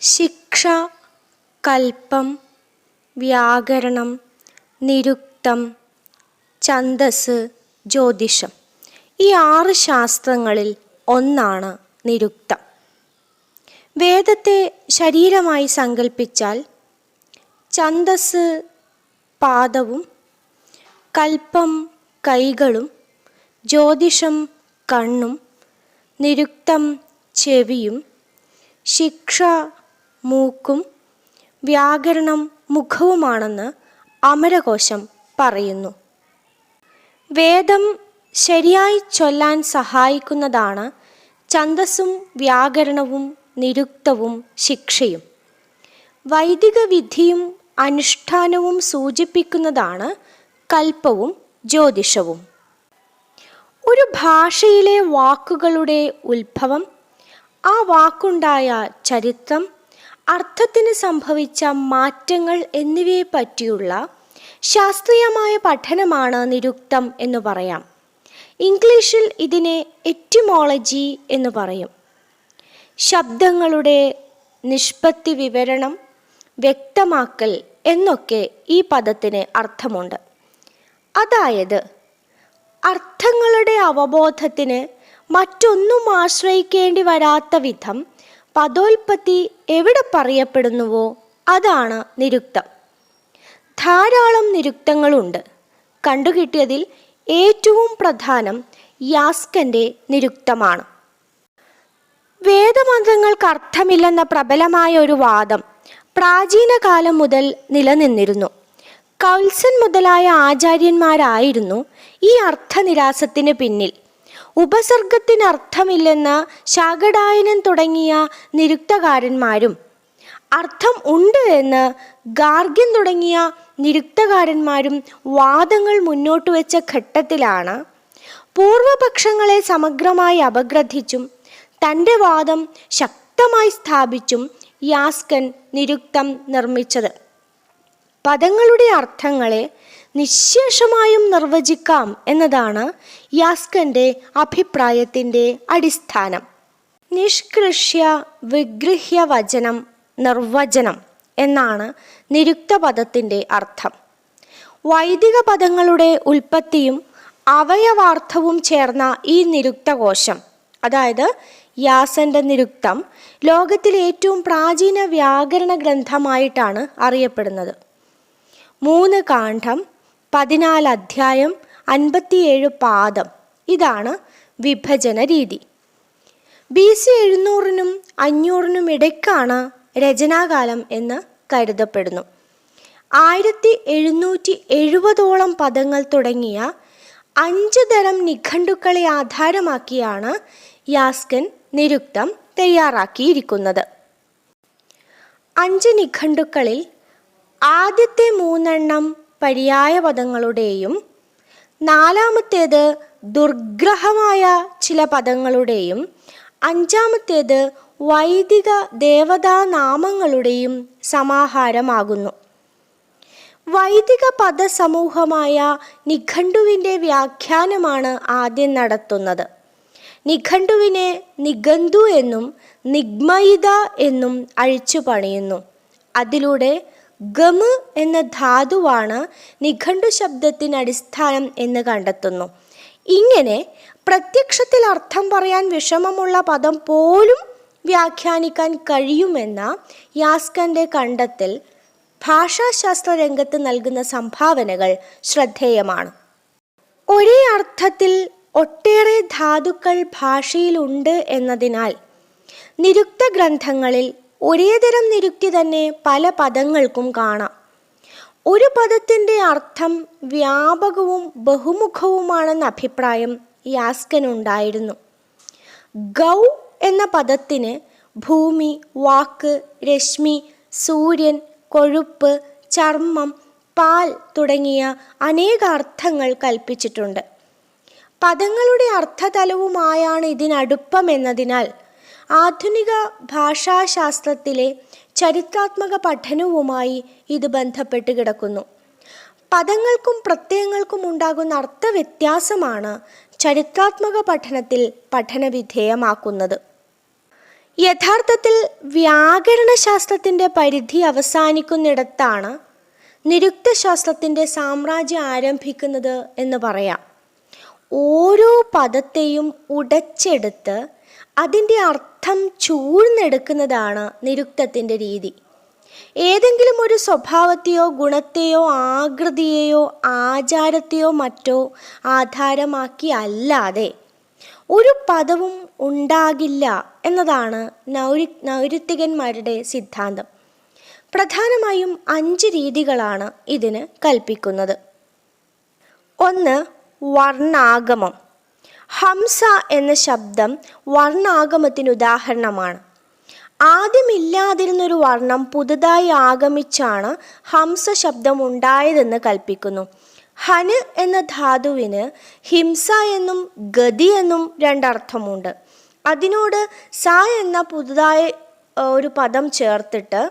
ശിക്ഷ കൽപ്പം വ്യാകരണം നിരുക്തം ഛന്ദസ് ജ്യോതിഷം. ഈ ആറ് ശാസ്ത്രങ്ങളിൽ ഒന്നാണ് നിരുക്തം. വേദത്തെ ശരീരമായി സങ്കല്പിച്ചാൽ ഛന്ദസ് പാദവും കൽപ്പം കൈകളും ജ്യോതിഷം കണ്ണും നിരുക്തം ചെവിയും ശിക്ഷ മൂക്കും വ്യാകരണം മുഖവുമാണെന്ന് അമരകോശം പറയുന്നു. വേദം ശരിയായി ചൊല്ലാൻ സഹായിക്കുന്നതാണ് ഛന്ദസ്സും വ്യാകരണവും നിരുക്തവും ശിക്ഷയും. വൈദിക വിധിയും അനുഷ്ഠാനവും സൂചിപ്പിക്കുന്നതാണ് കൽപ്പവും ജ്യോതിഷവും. ഒരു ഭാഷയിലെ വാക്കുകളുടെ ഉത്ഭവം ആ വാക്കുണ്ടായ ചരിത്രം അർത്ഥത്തിന് സംഭവിച്ച മാറ്റങ്ങൾ എന്നിവയെ പറ്റിയുള്ള ശാസ്ത്രീയമായ പഠനമാണ് നിരുക്തം എന്ന് പറയാം. ഇംഗ്ലീഷിൽ ഇതിനെ എറ്റിമോളജി എന്ന് പറയും. ശബ്ദങ്ങളുടെ നിഷ്പത്തി വിവരണം വ്യക്തമാക്കൽ എന്നൊക്കെ ഈ പദത്തിന് അർത്ഥമുണ്ട്. അതായത് അർത്ഥങ്ങളുടെ അവബോധത്തിന് മറ്റൊന്നും ആശ്രയിക്കേണ്ടി വരാത്ത വിധം പദോൽപത്തി എവിടെ പറയപ്പെടുന്നുവോ അതാണ് നിരുക്തം. ധാരാളം നിരുക്തങ്ങളുണ്ട്. കണ്ടുകിട്ടിയതിൽ ഏറ്റവും പ്രധാനം യാസ്കന്റെ നിരുക്തമാണ്. വേദമന്ത്രങ്ങൾക്ക് അർത്ഥമില്ലെന്ന പ്രബലമായ ഒരു വാദം പ്രാചീന കാലം മുതൽ നിലനിന്നിരുന്നു. കൗൽസൻ മുതലായ ആചാര്യന്മാരായിരുന്നു ഈ അർത്ഥനിരാസത്തിന് പിന്നിൽ. ഉപസർഗത്തിന് അർത്ഥമില്ലെന്ന് ശാകടായനൻ തുടങ്ങിയ നിരുക്തകാരന്മാരും. അർത്ഥം ഉണ്ട് എന്ന് ഗാർഗ്യൻ തുടങ്ങിയ നിരുക്തകാരന്മാരും വാദങ്ങൾ മുന്നോട്ട് വെച്ച ഘട്ടത്തിലാണ്. പൂർവപക്ഷങ്ങളെ സമഗ്രമായി അപഗ്രഥിച്ചും തന്റെ വാദം ശക്തമായി സ്ഥാപിച്ചും യാസ്കൻ നിരുക്തം നിർമ്മിച്ചത്. പദങ്ങളുടെ അർത്ഥങ്ങളെ നിശേഷമായും നിർവചിക്കാം എന്നതാണ് യാസ്കന്റെ അഭിപ്രായത്തിന്റെ അടിസ്ഥാനം. നിഷ്കൃഷ്യ വിഗൃഹ്യ വചനം നിർവചനം എന്നാണ് നിരുക്ത പദത്തിന്റെ അർത്ഥം. വൈദിക പദങ്ങളുടെ ഉൽപ്പത്തിയും അവയവാർത്ഥവും ചേർന്ന ഈ നിരുക്തകോശം അതായത് യാസന്റെ നിരുക്തം ലോകത്തിലെ ഏറ്റവും പ്രാചീന വ്യാകരണ ഗ്രന്ഥമായിട്ടാണ് അറിയപ്പെടുന്നത്. മൂന്ന് കാണ്ഡം പതിനാല് അധ്യായം അൻപത്തിയേഴ് പാദം. ഇതാണ് വിഭജന രീതി. ബി സി എഴുന്നൂറിനും അഞ്ഞൂറിനും ഇടയ്ക്കാണ് രചനാകാലം എന്ന് കരുതപ്പെടുന്നു. ആയിരത്തി എഴുന്നൂറ്റി എഴുപതോളം പദങ്ങൾ തുടങ്ങിയ അഞ്ച് തരം നിഘണ്ടുക്കളെ ആധാരമാക്കിയാണ് യാസ്കൻ നിരുക്തം തയ്യാറാക്കിയിരിക്കുന്നത്. അഞ്ച് നിഘണ്ടുക്കളിൽ ആദ്യത്തെ മൂന്നെണ്ണം പര്യായ പദങ്ങളുടെയും നാലാമത്തേത് ദുർഗ്രഹമായ ചില പദങ്ങളുടെയും അഞ്ചാമത്തേത് വൈദിക ദേവതാനാമങ്ങളുടെയും സമാഹാരമാകുന്നു. വൈദിക പദസമൂഹമായ നിഘണ്ടുവിന്റെ വ്യാഖ്യാനമാണ് ആദ്യം നടത്തുന്നത്. നിഘണ്ടുവിനെ നിഘന്തു എന്നും നിഗ്മയിത എന്നും അഴിച്ചു പണിയുന്നു അതിലൂടെ ഗമ് എന്ന ധാതുവാണ് നിഘണ്ടു ശബ്ദത്തിന് അടിസ്ഥാനം എന്ന് കണ്ടെത്തുന്നു. ഇങ്ങനെ പ്രത്യക്ഷത്തിൽ അർത്ഥം പറയാൻ വിഷമമുള്ള പദം പോലും വ്യാഖ്യാനിക്കാൻ കഴിയുമെന്ന യാസ്കന്റെ കണ്ടെത്തൽ ഭാഷാശാസ്ത്ര രംഗത്ത് നൽകുന്ന സംഭാവനകൾ ശ്രദ്ധേയമാണ്. ഒരേ അർത്ഥത്തിൽ ഒട്ടേറെ ധാതുക്കൾ ഭാഷയിലുണ്ട് എന്നതിനാൽ നിരുക്ത ഗ്രന്ഥങ്ങളിൽ ഒരേതരം നിരുക്തി തന്നെ പല പദങ്ങൾക്കും കാണാം. ഒരു പദത്തിന്റെ അർത്ഥം വ്യാപകവും ബഹുമുഖവുമാണെന്ന അഭിപ്രായം യാസ്കനുണ്ടായിരുന്നു. ഗൗ എന്ന പദത്തിന് ഭൂമി വാക്ക് രശ്മി സൂര്യൻ കൊഴുപ്പ് ചർമ്മം പാൽ തുടങ്ങിയ അനേക അർത്ഥങ്ങൾ കൽപ്പിച്ചിട്ടുണ്ട്. പദങ്ങളുടെ അർത്ഥതലവുമായാണ് ഇതിനടുപ്പം എന്നതിനാൽ ആധുനിക ഭാഷാശാസ്ത്രത്തിലെ ചരിത്രാത്മക പഠനവുമായി ഇത് ബന്ധപ്പെട്ട് കിടക്കുന്നു. പദങ്ങൾക്കും പ്രത്യയങ്ങൾക്കും ഉണ്ടാകുന്ന അർത്ഥവ്യത്യാസമാണ് ചരിത്രാത്മക പഠനത്തിൽ പഠനവിധേയമാക്കുന്നത്. യഥാർത്ഥത്തിൽ വ്യാകരണശാസ്ത്രത്തിന്റെ പരിധി അവസാനിക്കുന്നിടത്താണ് നിരുക്തശാസ്ത്രത്തിന്റെ സാമ്രാജ്യം ആരംഭിക്കുന്നത് എന്ന് പറയാം. ഓരോ പദത്തെയും ഉടച്ചെടുത്ത് അതിന്റെ അർത്ഥം ചൂഴ്ന്നെടുക്കുന്നതാണ് നിരുക്തത്തിന്റെ രീതി. ഏതെങ്കിലും ഒരു സ്വഭാവത്തെയോ ഗുണത്തെയോ ആകൃതിയെയോ ആചാരത്തെയോ മറ്റോ ആധാരമാക്കി അല്ലാതെ ഒരു പദവും ഉണ്ടാകില്ല എന്നതാണ് നൗരി നൗരുത്തികന്മാരുടെ സിദ്ധാന്തം. പ്രധാനമായും അഞ്ച് രീതികളാണ് ഇതിന് കൽപ്പിക്കുന്നത്. ഒന്ന് വർണാഗമം. ഹംസ എന്ന ശബ്ദം വർണാഗമത്തിന് ഉദാഹരണമാണ്. ആദ്യമില്ലാതിരുന്നൊരു വർണം പുതുതായി ആഗമിച്ചാണ് ഹംസ ശബ്ദം ഉണ്ടായതെന്ന് കൽപ്പിക്കുന്നു. ഹന് എന്ന ധാതുവിന് ഹിംസ എന്നും ഗതി എന്നും രണ്ടർത്ഥമുണ്ട്. അതിനോട് സ എന്ന പുതുതായി ഒരു പദം ചേർത്തിട്ട്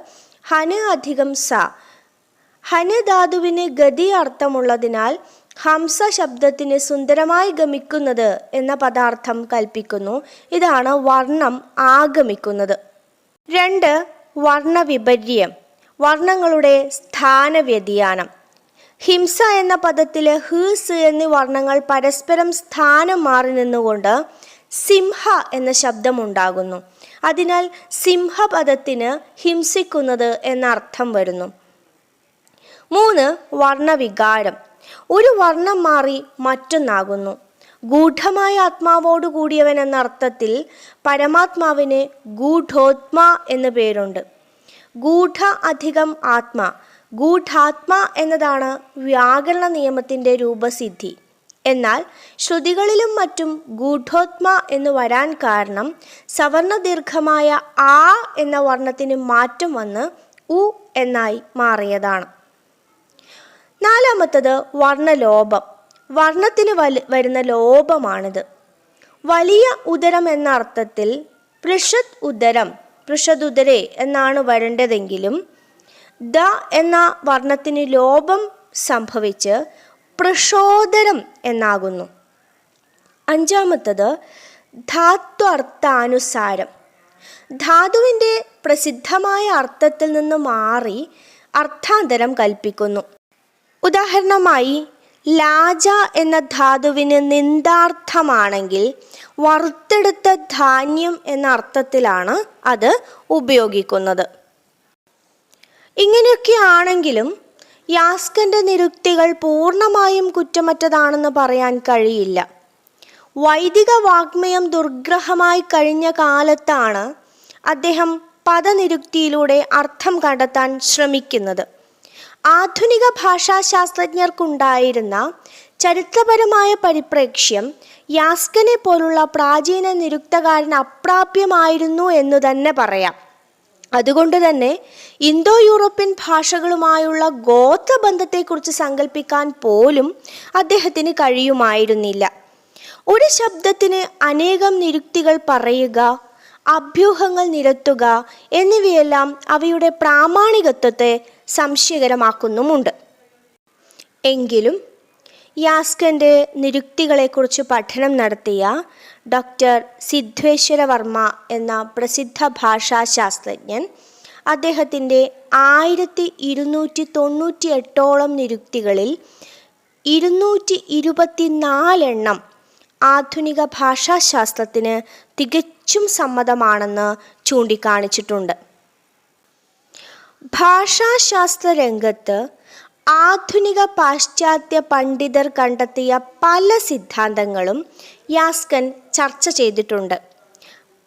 ഹന് അധികം സ. ഹന് ധാതുവിന് ഗതി അർത്ഥമുള്ളതിനാൽ ഹംസ ശബ്ദത്തിന് സുന്ദരമായി ഗമിക്കുന്നത് എന്ന പദാർത്ഥം കൽപ്പിക്കുന്നു. ഇതാണ് വർണം ആഗമിക്കുന്നത്. രണ്ട് വർണവിപര്യം. വർണങ്ങളുടെ സ്ഥാന വ്യതിയാനം ഹിംസ എന്ന പദത്തിലെ ഹീസ് എന്നീ വർണങ്ങൾ പരസ്പരം സ്ഥാനം മാറി നിന്നുകൊണ്ട് സിംഹ എന്ന ശബ്ദമുണ്ടാകുന്നു. അതിനാൽ സിംഹപദത്തിന് ഹിംസിക്കുന്നത് എന്ന അർത്ഥം വരുന്നു. മൂന്ന് വർണവികാരം. ഒരു വർണം മാറി മറ്റൊന്നാകുന്നു. ഗൂഢമായ ആത്മാവോട് കൂടിയവൻ എന്ന അർത്ഥത്തിൽ പരമാത്മാവിന് ഗൂഢോത്മ എന്ന് പേരുണ്ട്. ഗൂഢ അധികം ആത്മ. ഗൂഢാത്മ എന്നതാണ് വ്യാകരണ നിയമത്തിന്റെ രൂപസിദ്ധി. എന്നാൽ ശ്രുതികളിലും മറ്റും ഗൂഢോത്മ എന്ന് വരാൻ കാരണം സവർണ ദീർഘമായ ആ എന്ന വർണത്തിന് മാറ്റം വന്ന് ഉ എന്നായി മാറിയതാണ്. നാലാമത്തത് വർണലോപം വർണത്തിന് വൽ വരുന്ന ലോപമാണിത് വലിയ ഉദരം എന്ന അർത്ഥത്തിൽ പൃഷത് ഉദരം പൃഷദുദരെ എന്നാണ് വരേണ്ടതെങ്കിലും ദ എന്ന വർണത്തിന് ലോപം സംഭവിച്ച് പൃഷോദരം എന്നാകുന്നു. അഞ്ചാമത്തത് ധാത്വർത്ഥാനുസാരം. ധാതുവിന്റെ പ്രസിദ്ധമായ അർത്ഥത്തിൽ നിന്ന് മാറി അർത്ഥാന്തരം കൽപ്പിക്കുന്നു. ഉദാഹരണമായി ലാജ എന്ന ധാതുവിന് നിന്ദാർത്ഥമാണെങ്കിൽ വറുത്തെടുത്ത ധാന്യം എന്ന അർത്ഥത്തിലാണ് അത് ഉപയോഗിക്കുന്നത്. ഇങ്ങനെയൊക്കെ ആണെങ്കിലും യാസ്കന്റെ നിരുക്തികൾ പൂർണമായും കുറ്റമറ്റതാണെന്ന് പറയാൻ കഴിയില്ല. വൈദിക വാഗ്മയം ദുർഗ്രഹമായി കഴിഞ്ഞ കാലത്താണ് അദ്ദേഹം പദനിരുക്തിയിലൂടെ അർത്ഥം കണ്ടെത്താൻ ശ്രമിക്കുന്നത്. ആധുനിക ഭാഷാശാസ്ത്രജ്ഞർക്കുണ്ടായിരുന്ന ചരിത്രപരമായ പരിപ്രേക്ഷ്യം യാസ്കനെ പോലുള്ള പ്രാചീന നിരുക്തകാരൻ അപ്രാപ്യമായിരുന്നു എന്ന് തന്നെ പറയാം. അതുകൊണ്ട് തന്നെ ഇന്തോ യൂറോപ്യൻ ഭാഷകളുമായുള്ള ഗോത്രബന്ധത്തെക്കുറിച്ച് സങ്കല്പിക്കാൻ പോലും അദ്ദേഹത്തിന് കഴിയുമായിരുന്നില്ല. ഒരു ശബ്ദത്തിന് അനേകം നിരുക്തികൾ പറയുക അഭ്യൂഹങ്ങൾ നിരത്തുക എന്നിവയെല്ലാം അവയുടെ പ്രാമാണികത്വത്തെ സംശയകരമാക്കുന്നുമുണ്ട്. എങ്കിലും യാസ്കന്റെ നിരുക്തികളെക്കുറിച്ച് പഠനം നടത്തിയ ഡോക്ടർ സിദ്ധേശ്വര വർമ്മ എന്ന പ്രസിദ്ധ ഭാഷാശാസ്ത്രജ്ഞൻ അദ്ദേഹത്തിന്റെ ആയിരത്തി ഇരുന്നൂറ്റി തൊണ്ണൂറ്റി എട്ടോളം നിരുക്തികളിൽ ഇരുന്നൂറ്റി ഇരുപത്തിനാലെണ്ണം ആധുനിക ഭാഷാശാസ്ത്രത്തിന് തികച്ചും സമ്മതമാണെന്ന് ചൂണ്ടിക്കാണിച്ചിട്ടുണ്ട്. ഭാഷാശാസ്ത്ര രംഗത്ത് ആധുനിക പാശ്ചാത്യ പണ്ഡിതർ കണ്ടെത്തിയ പല സിദ്ധാന്തങ്ങളും യാസ്കൻ ചർച്ച ചെയ്തിട്ടുണ്ട്.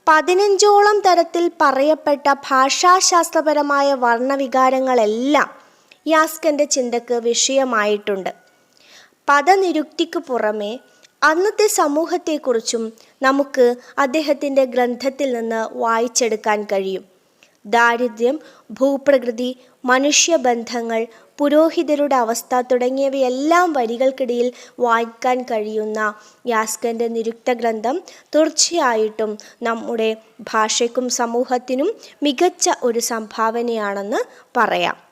പതിനഞ്ചോളം തരത്തിൽ പറയപ്പെട്ട ഭാഷാശാസ്ത്രപരമായ വർണവികാരങ്ങളെല്ലാം യാസ്കന്റെ ചിന്തക്ക് വിഷയമായിട്ടുണ്ട്. പദനിരുക്തിക്ക് പുറമെ അന്നത്തെ സമൂഹത്തെക്കുറിച്ചും നമുക്ക് അദ്ദേഹത്തിന്റെ ഗ്രന്ഥത്തിൽ നിന്ന് വായിച്ചെടുക്കാൻ കഴിയും. ദാരിദ്ര്യം ഭൂപ്രകൃതി മനുഷ്യബന്ധങ്ങൾ പുരോഹിതരുടെ അവസ്ഥ തുടങ്ങിയവയെല്ലാം വരികൾക്കിടയിൽ വായിക്കാൻ കഴിയുന്ന യാസ്കന്റെ നിരുക്ത ഗ്രന്ഥം തീർച്ചയായിട്ടും നമ്മുടെ ഭാഷയ്ക്കും സമൂഹത്തിനും മികച്ച ഒരു സംഭാവനയാണെന്ന് പറയാം.